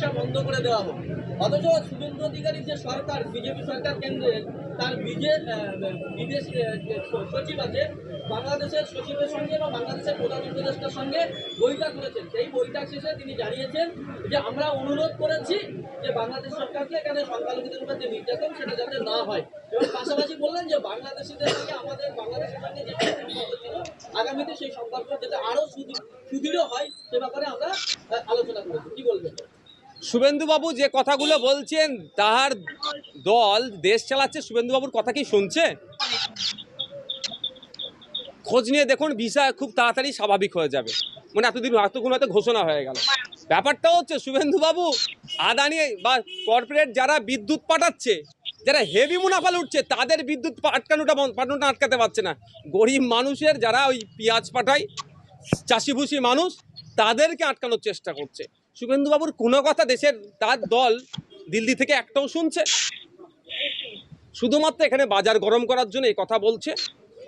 রিক্সা বন্ধ করে দেওয়া হোক। অথচ শুভেন্দু অধিকারী যে সরকার, বিজেপি সরকার কেন্দ্রের তার বিজে বিদেশ সচিব আছে, বাংলাদেশের সচিবের সঙ্গে এবং বাংলাদেশের প্রধান উপদেষ্টার সঙ্গে বৈঠক করেছেন। সেই বৈঠক শেষে তিনি জানিয়েছেন যে, আমরা অনুরোধ করেছি যে বাংলাদেশ সরকারকে এখানে সংখ্যালঘুদের উপর যে নির্যাতন, সেটা যাতে না হয়। এবং পাশাপাশি বললেন যে, বাংলাদেশিদের সঙ্গে আমাদের বাংলাদেশের সঙ্গে যে সম্পর্ক আগামীতে সেই সম্পর্ক যাতে আরও সুদৃঢ় হয়, সে ব্যাপারে আমরা আলোচনা করেছি। কি বলবেন? শুভেন্দুবাবু যে কথাগুলো বলছেন, তাহার দল দেশ চালাচ্ছে, শুভেন্দুবাবুর কথা কি শুনছে? খোঁজ নিয়ে দেখুন, ভিসা খুব তাড়াতাড়ি স্বাভাবিক হয়ে যাবে। মানে এতদিন এতক্ষণ হয়তো ঘোষণা হয়ে গেল। ব্যাপারটা হচ্ছে, শুভেন্দুবাবু আদানি বা কর্পোরেট যারা বিদ্যুৎ পাঠাচ্ছে, যারা হেভি মুনাফা লুটছে, তাদের বিদ্যুৎ আটকানোটা পাঠানোটা আটকাতে পারছে না। গরিব মানুষের যারা ওই পেঁয়াজ পাঠায়, চাষিভুষি মানুষ, তাদেরকে আটকানোর চেষ্টা করছে। শুভেন্দুবাবুর কোনো কথা দেশের, তার দল দিল্লি থেকে একটাও শুনছে। শুধুমাত্র এখানে বাজার গরম করার জন্য এই কথা বলছে।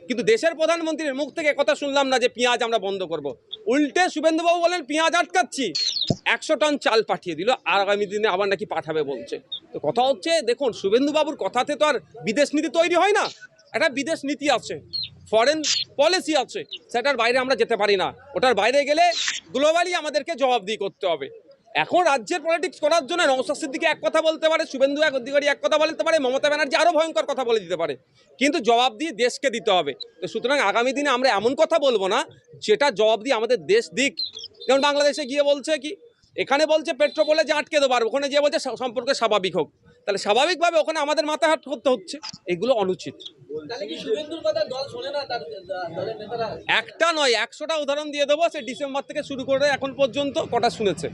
কিন্তু দেশের প্রধানমন্ত্রীর মুখ থেকে কথা শুনলাম না যে পেঁয়াজ আমরা বন্ধ করব। উল্টে শুভেন্দুবাবু বলেন, পেঁয়াজ আটকাচ্ছি। একশো টন চাল পাঠিয়ে দিল, আর আগামী দিনে আবার নাকি পাঠাবে বলছে। তো কথা হচ্ছে, দেখুন শুভেন্দুবাবুর কথাতে তো আর বিদেশ নীতি তৈরি হয় না। একটা বিদেশ নীতি আছে। ফরেন পলিসি আছে, সেটার বাইরে আমরা যেতে পারি না। ওটার বাইরে গেলে গ্লোবালি আমাদেরকে জবাবদিহি করতে হবে। এখন রাজ্যের পলিটিক্স করার জন্য নৌসাদ সিদ্দিকি এক কথা বলতে পারে, শুভেন্দু এক অধিকারী এক কথা বলতে পারে, মমতা ব্যানার্জি আরও ভয়ঙ্কর কথা বলে দিতে পারে। কিন্তু জবাব দিয়ে দেশকে দিতে হবে। তো সুতরাং আগামী দিনে আমরা এমন কথা বলব না, যেটা জবাব দিয়ে আমাদের দেশ দিক। যেমন বাংলাদেশে গিয়ে বলছে কি, এখানে বলছে পেট্রোপোলে যে আটকে দেবো ওখানে যে বলছে সম্পর্কে স্বাভাবিক হোক। তাহলে স্বাভাবিকভাবে ওখানে আমাদের মাথা হাট করতে হচ্ছে। এগুলো অনুচিত। একটা নয় একশোটা উদাহরণ দিয়ে দেবো সে ডিসেম্বর থেকে শুরু করে এখন পর্যন্ত কটা শুনেছে।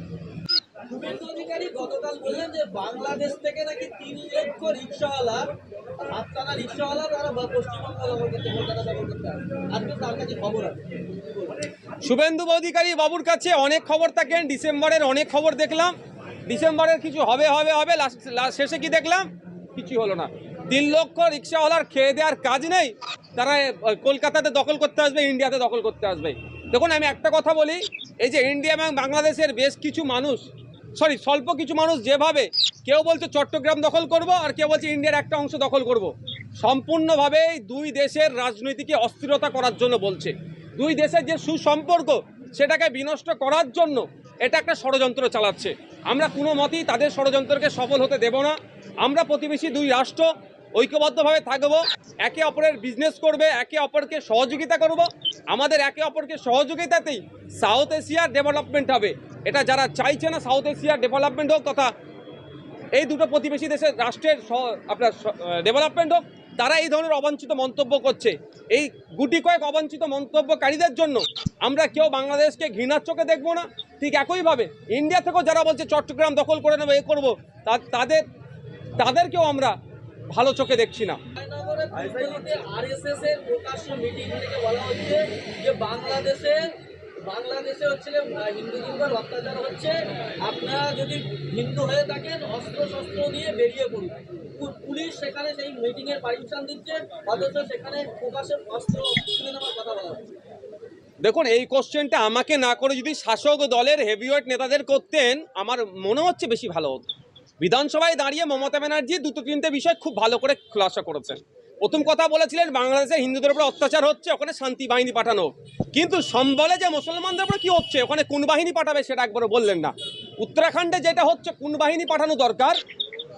শুভেন্দু অধিকারী গতকাল বললেন যে বাংলাদেশ থেকে নাকি তিন লক্ষ রিক্সাওয়ালা হাতটানা রিক্সাওয়ালা তারা বা- পশ্চিমবঙ্গ দখল করতে কলকাতা দখল করতে আজকে তার কাছে খবর আছে। শুভেন্দু অধিকারী বাবুর কাছে অনেক খবর থাকেন ডিসেম্বরের অনেক খবর দেখলাম। ডিসেম্বরের কিছু হবে হবে হবে লাস্ট শেষে কি দেখলাম? কিছু হলো না। তিন লক্ষ রিক্সাওয়ালার খেয়ে দেওয়ার কাজ নেই। তারা কলকাতাতে দখল করতে আসবে, ইন্ডিয়াতে দখল করতে আসবে। দেখুন, আমি একটা কথা বলি, এই যে ইন্ডিয়া এবং বাংলাদেশের বেশ কিছু মানুষ, সরি, স্বল্প কিছু মানুষ যেভাবে, কেউ বলছে চট্টগ্রাম দখল করব, আর কেউ বলছে ইন্ডিয়ার একটা অংশ দখল করব। সম্পূর্ণভাবে দুই দেশের রাজনীতিকে অস্থিরতা করার জন্য বলছে। দুই দেশের যে সুসম্পর্ক, সেটাকে বিনষ্ট করার জন্য এটা একটা ষড়যন্ত্র চালাচ্ছে। আমরা কোনো মতেই তাদের ষড়যন্ত্রকে সফল হতে দেব না। আমরা প্রতিবেশী দুই রাষ্ট্র ঐক্যবদ্ধভাবে থাকব, একে অপরের বিজনেস করবে, একে অপরকে সহযোগিতা করব। আমাদের একে অপরকে সহযোগিতাতেই সাউথ এশিয়ার ডেভেলপমেন্ট হবে। এটা যারা চাইছে না সাউথ এশিয়ার ডেভেলপমেন্ট হোক তথা এই দুটো প্রতিবেশী দেশের রাষ্ট্রের আপনার ডেভেলপমেন্ট হোক, তারা এই ধরনের অবাঞ্ছিত মন্তব্য করছে। এই গুটি কয়েক অবাঞ্ছিত মন্তব্যকারীদের জন্য আমরা কেউ বাংলাদেশকে ঘৃণার চোখে দেখব না। ঠিক একইভাবে ইন্ডিয়া থেকেও যারা বলছে চট্টগ্রাম দখল করে নেব, এ করব তাদের, তাদেরকেও আমরা ভালো চোখে দেখছি না। বাংলাদেশে বাংলাদেশে হচ্ছে অত্যাচার হচ্ছে আপনারা যদি হিন্দু হয়ে থাকেন অস্ত্র শস্ত্র নিয়ে বেরিয়ে পড়ুন। পুলিশ সেখানে সেই মিটিং এর পারমিশন দিচ্ছে অথচ সেখানে প্রকাশ্যে অস্ত্র তুলে নেওয়ার কথা বলা হচ্ছে। দেখুন এই কোশ্চেনটা আমাকে না করে যদি শাসক দলের হেভিওয়েট নেতাদের করতেন আমার মনে হচ্ছে বেশি ভালো হতো। বিধানসভায় দাঁড়িয়ে মমতা ব্যানার্জি দুটো তিনটে বিষয় খুব ভালো করে খোলাসা করেছেন। প্রথম কথা বলেছিলেন, বাংলাদেশে হিন্দুদের উপর অত্যাচার হচ্ছে, ওখানে শান্তি বাহিনী পাঠানো কিন্তু সম্বলে যে মুসলমানদের উপর কি হচ্ছে, ওখানে কোন বাহিনী পাঠাবে সেটা একবারও বললেন না। উত্তরাখণ্ডে যেটা হচ্ছে, কোন বাহিনী পাঠানো দরকার?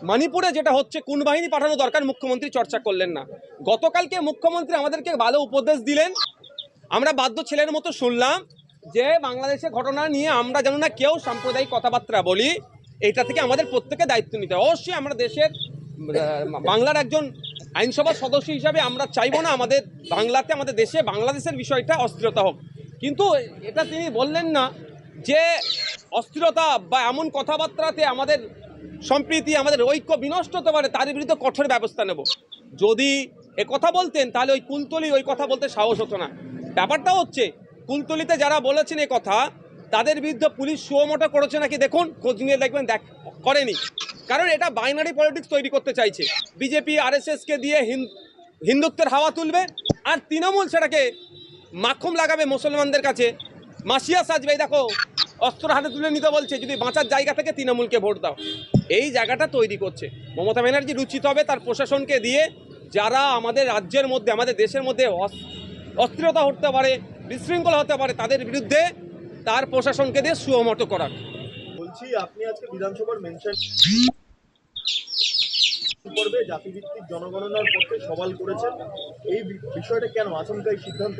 মণিপুরে যেটা হচ্ছে, কোন বাহিনী পাঠানো দরকার, মুখ্যমন্ত্রী চর্চা করলেন না। গতকালকে মুখ্যমন্ত্রী আমাদেরকে ভালো উপদেশ দিলেন। আমরা বাধ্য ছেলের মতো শুনলাম যে, বাংলাদেশে ঘটনা নিয়ে আমরা যেন না কেউ সাম্প্রদায়িক কথাবার্তা বলি এটা থেকে আমাদের প্রত্যেকে দায়িত্ব নিতে হবে অবশ্যই আমরা দেশের বাংলার একজন আইনসভার সদস্য হিসাবে আমরা চাইব না আমাদের বাংলাতে, আমাদের দেশে বাংলাদেশের বিষয়টা অস্থিরতা হোক। কিন্তু এটা তিনি বললেন না যে অস্থিরতা বা এমন কথাবার্তাতে আমাদের সম্প্রীতি, আমাদের ঐক্য বিনষ্ট হতে পারে, তার বিরুদ্ধে কঠোর ব্যবস্থা নেব। যদি এ কথা বলতেন, তাহলে ওই কুলতলি ওই কথা বলতে সাহস হতো না। ব্যাপারটা হচ্ছে, কুলতলিতে যারা বলেছেন এ কথা তাদের বিরুদ্ধে পুলিশ সুমোটো করেছে নাকি দেখুন, খোঁজ নিয়ে দেখবেন, দেখ, করেনি। কারণ এটা বাইনারি পলিটিক্স তৈরি করতে চাইছে। বিজেপি আরএসএসকে দিয়ে হিন্দুত্বের হাওয়া তুলবে, আর তৃণমূল সেটাকে মাখুম লাগাবে মুসলমানদের কাছে। মাসিয়া সাজবে, দেখো, অস্ত্র হাতে তুলে নিতে বলছে, যদি বাঁচার জায়গা থেকে তৃণমূলকে ভোট দাও। এই জায়গাটা তৈরি করছে। মমতা ব্যানার্জি রুচিত হবে তার প্রশাসনকে দিয়ে, যারা আমাদের রাজ্যের মধ্যে, আমাদের দেশের মধ্যে অস- অস্থিরতা হতে পারে, বিশৃঙ্খলা হতে পারে, তাদের বিরুদ্ধে তার প্রশাসনকে দিয়ে সুমত করার। বলছি, আপনি আজকে বিধানসভার মেনশন করবে, জাতিভিত্তিক জনগণনার পক্ষে সওয়াল করেছেন। এই বিষয়টা কেন আচমকা সিদ্ধান্ত